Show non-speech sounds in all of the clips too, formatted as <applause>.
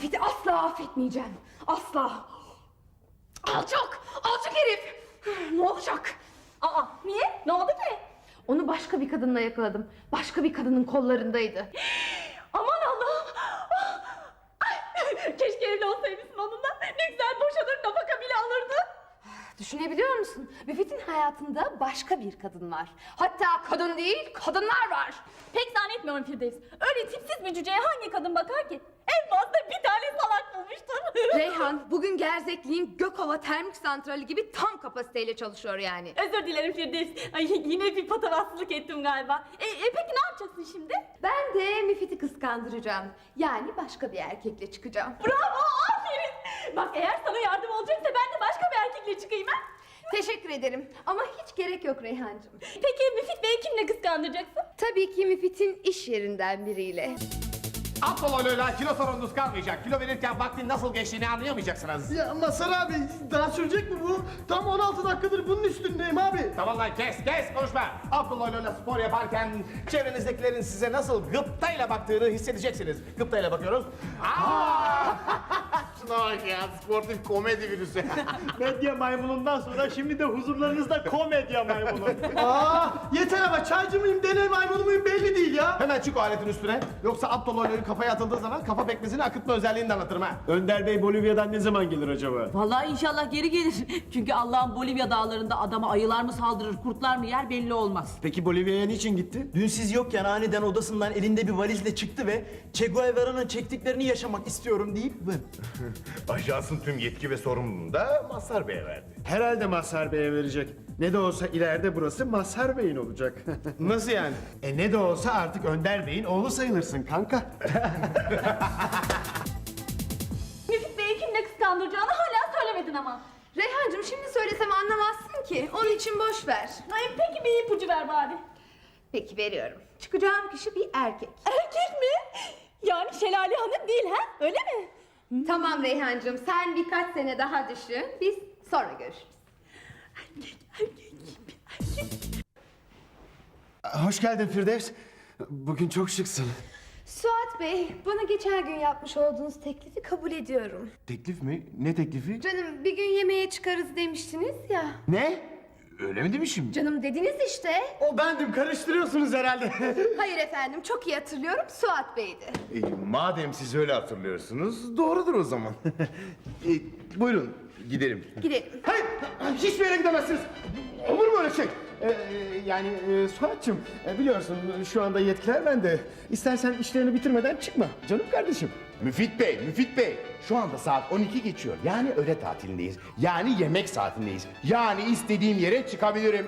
Müfit'i asla affetmeyeceğim. Asla. Alçak! Alçak herif! <sighs> Ne olacak? Aa niye? Ne oldu ki? Onu başka bir kadınla yakaladım. Başka bir kadının kollarındaydı. <gasps> Aman Allah'ım. <gasps> <laughs> Keşke evli olsaymışsın onunla. Ne güzel boşanır nafaka bile alırdı. <sighs> Düşünebiliyor musun? Müfit'in hayatında başka bir kadın var. Hatta kadın değil, kadınlar var. Pek zannetmiyorum Firdevs. Öyle tipsiz bir cüceye hangi kadın bakar ki? En fazla <laughs> Reyhan bugün Gerzekliğin Gökova Termik Santrali gibi tam kapasiteyle çalışıyor yani. Özür dilerim Firdevs. Ay, yine bir patavatsızlık ettim galiba. E, e, peki ne yapacaksın şimdi? Ben de Müfit'i kıskandıracağım. Yani başka bir erkekle çıkacağım. Bravo aferin. Bak eğer sana yardım olacaksa ben de başka bir erkekle çıkayım ha. Teşekkür ederim ama hiç gerek yok Reyhancığım. Peki Müfit Bey'i kimle kıskandıracaksın? Tabii ki Müfit'in iş yerinden biriyle. Apollo'yla kilo sorununuz kalmayacak. Kilo verirken vaktin nasıl geçtiğini anlayamayacaksınız. Ya Masar abi daha sürecek mi bu? Tam 16 dakikadır bunun üstündeyim abi. Tamam lan kes kes konuşma. Apollo'yla spor yaparken çevrenizdekilerin size nasıl gıptayla baktığını hissedeceksiniz. Gıptayla bakıyoruz. Aa! <laughs> Şuna bak ya sportif komedi virüsü. <laughs> Medya maymunundan sonra şimdi de huzurlarınızda komedya maymunu. <laughs> Aa yeter ama çaycı mıyım deney maymunu muyum belli değil ya. Hemen çık o aletin üstüne. Yoksa Apollo'nun kafaya atıldığı zaman kafa pekmezini akıtma özelliğini de anlatırım ha. Önder Bey Bolivya'dan ne zaman gelir acaba? Vallahi inşallah geri gelir. <laughs> Çünkü Allah'ın Bolivya dağlarında adama ayılar mı saldırır, kurtlar mı yer belli olmaz. Peki Bolivya'ya niçin gitti? Dün siz yokken aniden odasından elinde bir valizle çıktı ve Che Guevara'nın çektiklerini yaşamak istiyorum deyip <laughs> Ajansın tüm yetki ve sorumluluğunu da Mazhar Bey'e verdi. Herhalde Mazhar Bey'e verecek. Ne de olsa ileride burası Mazhar Bey'in olacak. <laughs> Nasıl yani? e ne de olsa artık Önder Bey'in oğlu sayılırsın kanka. <laughs> Müfit Bey'i kimle kıskandıracağını hala söylemedin ama. Reyhancığım şimdi söylesem anlamazsın ki. Onun için boş ver. Ay peki bir ipucu ver bari. Peki veriyorum. Çıkacağım kişi bir erkek. Erkek mi? Yani Şelale Hanım değil ha? Öyle mi? Tamam Reyhancığım sen birkaç sene daha düşün. Biz sonra görüşürüz. Hoş geldin Firdevs. Bugün çok şıksın. Suat Bey, bana geçen gün yapmış olduğunuz teklifi kabul ediyorum. Teklif mi? Ne teklifi? Canım bir gün yemeğe çıkarız demiştiniz ya. Ne? Öyle mi demişim? Canım dediniz işte. O bendim karıştırıyorsunuz herhalde. <laughs> Hayır efendim çok iyi hatırlıyorum Suat Bey'di. E, madem siz öyle hatırlıyorsunuz, doğrudur o zaman. <laughs> E, buyurun, gidelim. Gidelim. Hayır, hiçbir yere gidemezsiniz. Olur mu öyle şey? Ee, yani e, Suat'cığım e, biliyorsun şu anda yetkiler bende. İstersen işlerini bitirmeden çıkma canım kardeşim. Müfit Bey, Müfit Bey. Şu anda saat 12 geçiyor. Yani öğle tatilindeyiz. Yani yemek saatindeyiz. Yani istediğim yere çıkabilirim.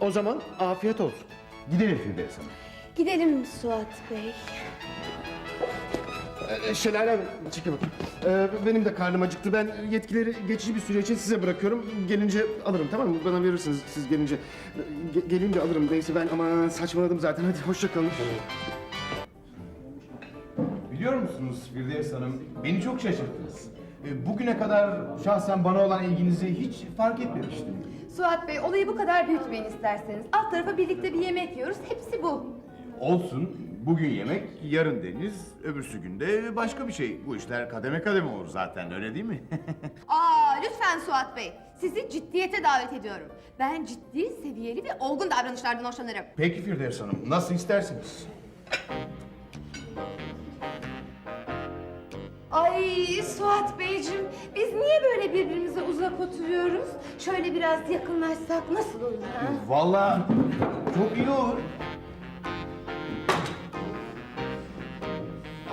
O zaman afiyet olsun. Gidelim Firdevs Hanım. Gidelim Suat Bey. Ee, Şelale bakayım. Ee, benim de karnım acıktı. Ben yetkileri geçici bir süre için size bırakıyorum. Gelince alırım tamam mı? Bana verirsiniz siz gelince. Ee, Ge- geleyim de alırım. Neyse ben ama saçmaladım zaten. Hadi hoşça kalın. Biliyor musunuz Firdevs Hanım, beni çok şaşırttınız. E, Bugüne kadar şahsen bana olan ilginizi hiç fark etmemiştim. Suat Bey olayı bu kadar büyütmeyin isterseniz. Alt tarafa birlikte bir yemek yiyoruz. Hepsi bu. Olsun, bugün yemek, yarın deniz, öbürsü günde başka bir şey. Bu işler kademe kademe olur zaten, öyle değil mi? <laughs> Aa lütfen Suat Bey. Sizi ciddiyete davet ediyorum. Ben ciddi, seviyeli ve olgun davranışlardan hoşlanırım. Peki Firdevs Hanım, nasıl isterseniz. Ay Suat Beyciğim, biz niye böyle birbirimize uzak oturuyoruz? Şöyle biraz yakınlaşsak nasıl olur ha? Vallahi çok iyi olur.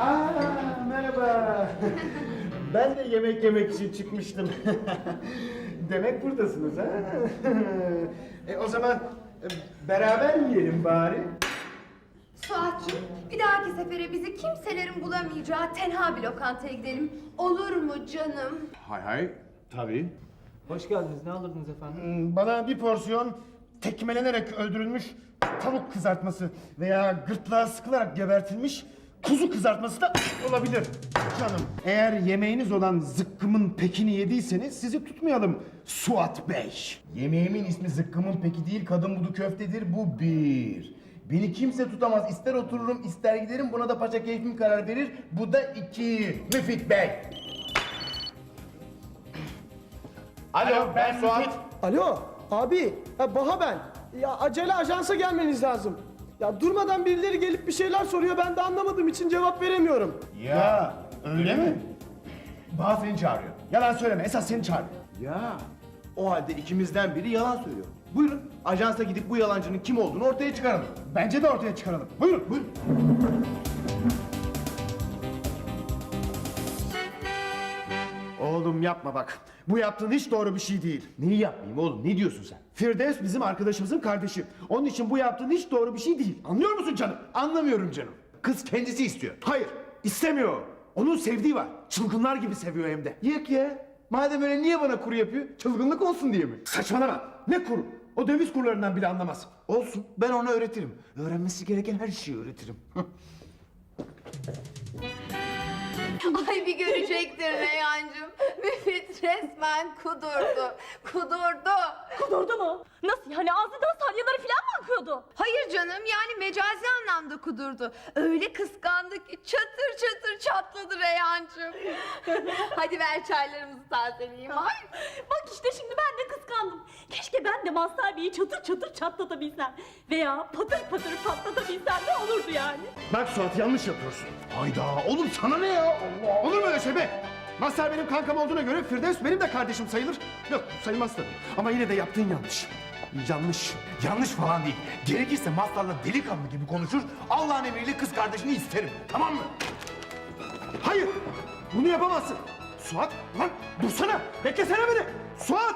Aa, merhaba. ben de yemek yemek için çıkmıştım. <laughs> Demek buradasınız ha? <laughs> e, o zaman e, beraber yiyelim bari. Suat'cığım, bir dahaki sefere bizi kimselerin bulamayacağı tenha bir lokantaya gidelim. Olur mu canım? Hay hay, tabii. Hoş geldiniz. Ne alırdınız efendim? Hmm, Bana bir porsiyon tekmelenerek öldürülmüş tavuk kızartması veya gırtlağa sıkılarak gebertilmiş kuzu kızartması da olabilir canım. Eğer yemeğiniz olan zıkkımın pekini yediyseniz sizi tutmayalım Suat Bey. Yemeğimin ismi zıkkımın peki değil, kadın budu köftedir, bu bir. Beni kimse tutamaz. İster otururum ister giderim. Buna da paşa keyfim karar verir. Bu da iki. Müfit Bey. Alo ben Suat. Alo abi ya Baha ben. Ya acele ajansa gelmeniz lazım. Ya durmadan birileri gelip bir şeyler soruyor ben de anlamadığım için cevap veremiyorum. Ya öyle mi? Bağ seni çağırıyor. Yalan söyleme esas seni çağır. Ya o halde ikimizden biri yalan söylüyor. Buyurun ajansa gidip bu yalancının kim olduğunu ortaya çıkaralım. Bence de ortaya çıkaralım. Buyurun buyurun. Oğlum yapma bak. Bu yaptığın hiç doğru bir şey değil. Neyi yapmayayım oğlum ne diyorsun sen? Firdevs bizim arkadaşımızın kardeşi. Onun için bu yaptığın hiç doğru bir şey değil. Anlıyor musun canım? Anlamıyorum canım. Kız kendisi istiyor. Hayır, istemiyor. Onun sevdiği var. Çılgınlar gibi seviyor hem de. Yok ya. Madem öyle niye bana kuru yapıyor? Çılgınlık olsun diye mi? Saçmalama. Ne kuru? O döviz kurlarından bile anlamaz. Olsun. Ben ona öğretirim. Öğrenmesi gereken her şeyi öğretirim. <laughs> Ay bir görecektir Reyhancığım. <laughs> Müfit resmen kudurdu. Kudurdu. Kudurdu mu? Nasıl yani ağzından salyaları falan mı akıyordu? Hayır canım yani mecazi anlamda kudurdu. Öyle kıskandı ki çatır çatır çatladı Reyhancığım. <laughs> Hadi ver çaylarımızı tazeleyeyim. Ay. Bak işte şimdi ben de kıskandım. Keşke ben de Mazhar Bey'i çatır çatır çatlatabilsem. Veya patır patır patlatabilsem de olurdu yani. Bak Suat yanlış yapıyorsun. Hayda oğlum sana ne ya? Olur mu öyle şey be? Mazhar benim kankam olduğuna göre Firdevs benim de kardeşim sayılır. Yok sayılmaz tabii. Ama yine de yaptığın yanlış. Yanlış. Yanlış falan değil. Gerekirse Mazhar'la delikanlı gibi konuşur. Allah'ın emriyle kız kardeşini isterim. Tamam mı? Hayır. Bunu yapamazsın. Suat lan dursana. Beklesene beni. Suat.